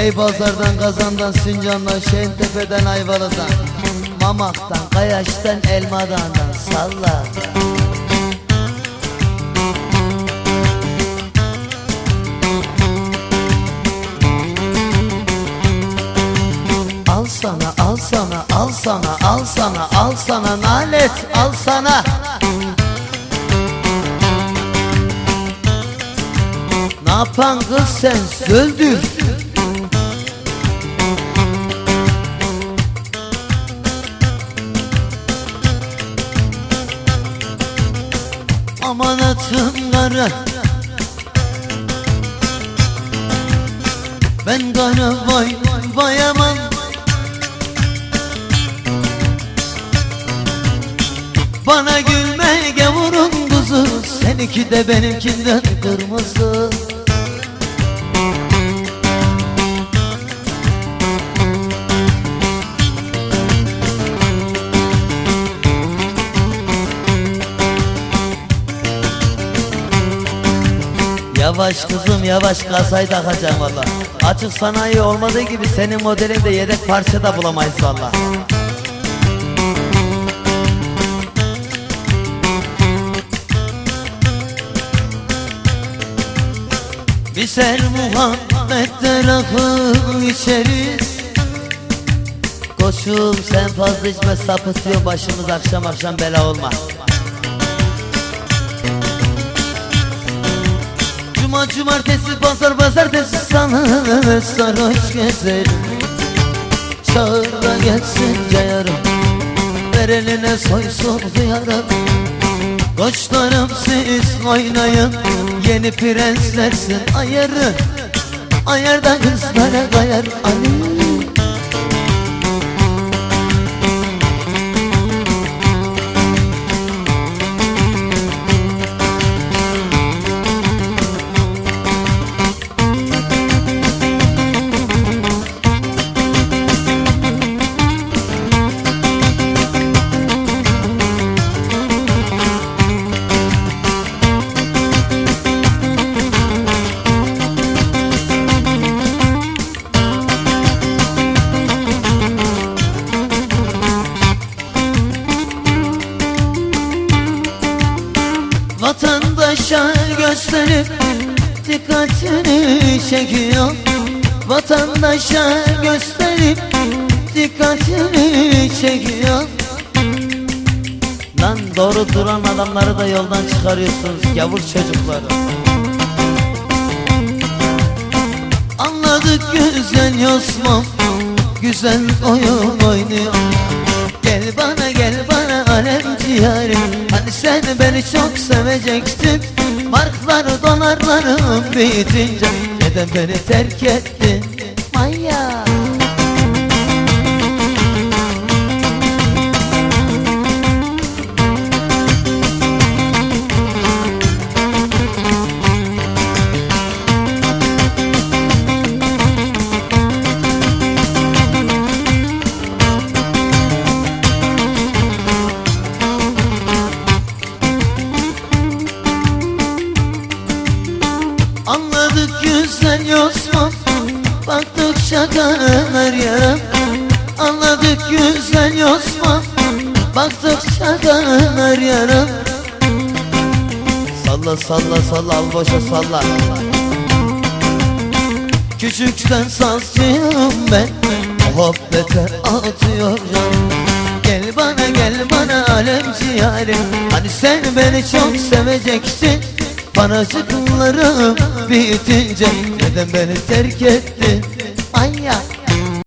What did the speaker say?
Beypazar'dan, Kazan'dan, Sincan'dan, Şentepe'den, Ayvalı'dan Mamak'tan, Kayaş'tan, Elmadağ'dan salla. Al sana, al sana, al sana, al sana, al sana nalet, al sana. Ne yapan kız sen söldür Amanatım kara. Ben kara vay vay aman. Bana gülme gavurun kuzu. Seninki de benimkinden kırmızı Yavaş kızım yavaş. Kasayı takacağım valla Açık sanayi olmadığı gibi senin modelinde yedek parça da bulamayız valla Biz her Muhammed'den akıl içeriz Koçum sen fazla içme sapıtıyor başımız. Akşam akşam bela olma Cuma cumartesi pazar pazartesi sana sarhoş gezerim. Çağır da gelsin cayarım Ver eline soysun duyarım Koçlarım siz oynayın. Yeni prenslersin ayarı Ayarda kızlara kayar. Ali Vatandaşa gösterip dikkatini çekiyor. Vatandaşa gösterip dikkatini çekiyor. Lan doğru duran adamları da yoldan çıkarıyorsunuz gavur çocukları Anladık güzel Yosmam Güzel oyun oynuyor Gel bana gel bana alem ciğerim Hani sen beni çok sevecektin Markları donarlarım bitince Neden beni terk ettin Kanar yaram Anladık güzel Yosman Baktıkça kanar yaram Salla salla salla al boşa salla. Küçükten sazcıyım ben. Muhabbete atıyor Gel bana gel bana alem ciğerim Hani sen beni çok sevecektin Paracıklarım bitince. Neden beni terk ettin 哎呀。